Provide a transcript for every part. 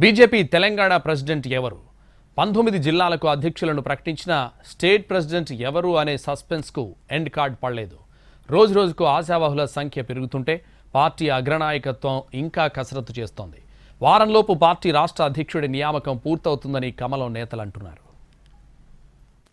BJP Telangana president ఎవరు? పంతొమ్మిది జిల్లాలకు అధ్యక్షులను ప్రకటించిన స్టేట్ ప్రెసిడెంట్ ఎవరు అనే సస్పెన్స్కు ఎండ్ కార్డ్ పడలేదు. రోజు రోజుకు ఆశావాహుల సంఖ్య పెరుగుతుంటే పార్టీ అగ్రనాయకత్వం ఇంకా కసరత్తు చేస్తోంది. వారంలోపు పార్టీ రాష్ట్ర అధ్యక్షుడి నియామకం పూర్తవుతుందని కమలం నేతలు అంటున్నారు.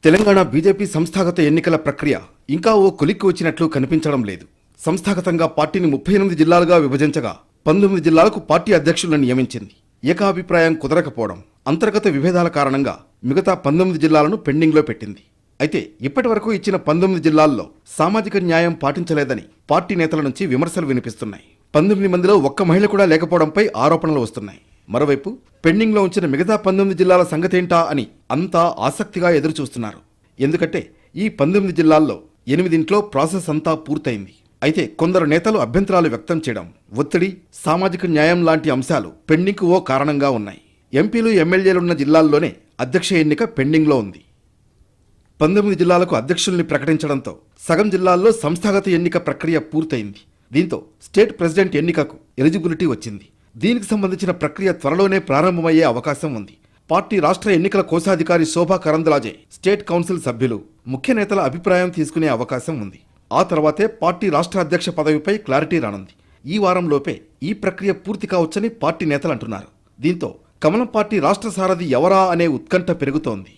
తెలంగాణ బీజేపీ సంస్థాగత ఎన్నికల ప్రక్రియ ఇంకా ఓ కొలిక్కి వచ్చినట్లు కనిపించడం లేదు. సంస్థాగతంగా పార్టీని ముప్పై ఎనిమిది జిల్లాలుగా విభజించగా పంతొమ్మిది జిల్లాలకు పార్టీ అధ్యక్షులను నియమించింది. ఏకాభిప్రాయం కుదరకపోవడం అంతర్గత విభేదాల కారణంగా మిగతా పంతొమ్మిది జిల్లాలను పెండింగ్లో పెట్టింది. అయితే ఇప్పటి వరకు ఇచ్చిన పంతొమ్మిది జిల్లాల్లో సామాజిక న్యాయం పాటించలేదని పార్టీ నేతల నుంచి విమర్శలు వినిపిస్తున్నాయి. పంతొమ్మిది మందిలో ఒక్క మహిళ కూడా లేకపోవడంపై ఆరోపణలు వస్తున్నాయి. మరోవైపు పెండింగ్లో ఉంచిన మిగతా పంతొమ్మిది జిల్లాల సంగతేంటా అని అంతా ఆసక్తిగా ఎదురుచూస్తున్నారు. ఎందుకంటే ఈ పంతొమ్మిది జిల్లాల్లో ఎనిమిదింట్లో ప్రాసెస్ అంతా పూర్తయింది. అయితే కొందరు నేతలు అభ్యంతరాలు వ్యక్తం చేయడం ఒత్తిడి సామాజిక న్యాయం లాంటి అంశాలు పెండింగ్కు ఓ కారణంగా ఉన్నాయి. ఎంపీలు ఎమ్మెల్యేలున్న జిల్లాల్లోనే అధ్యక్ష ఎన్నిక పెండింగ్లో ఉంది. పంతొమ్మిది జిల్లాలకు అధ్యక్షుల్ని ప్రకటించడంతో సగం జిల్లాల్లో సంస్థాగత ఎన్నిక ప్రక్రియ పూర్తయింది. దీంతో స్టేట్ ప్రెసిడెంట్ ఎన్నికకు ఎలిజిబిలిటీ వచ్చింది. దీనికి సంబంధించిన ప్రక్రియ త్వరలోనే ప్రారంభమయ్యే అవకాశం ఉంది. పార్టీ రాష్ట్ర ఎన్నికల కోశాధికారి శోభా కరంద్లాజే స్టేట్ కౌన్సిల్ సభ్యులు ముఖ్య నేతల అభిప్రాయం తీసుకునే అవకాశం ఉంది. ఆ తర్వాతే పార్టీ రాష్ట్ర అధ్యక్ష పదవిపై క్లారిటీ రానుంది. ఈ వారంలోపే ఈ ప్రక్రియ పూర్తి కావచ్చని పార్టీ నేతలు అంటున్నారు. దీంతో కమలం పార్టీ రాష్ట్ర సారథి ఎవరా అనే ఉత్కంఠ పెరుగుతోంది.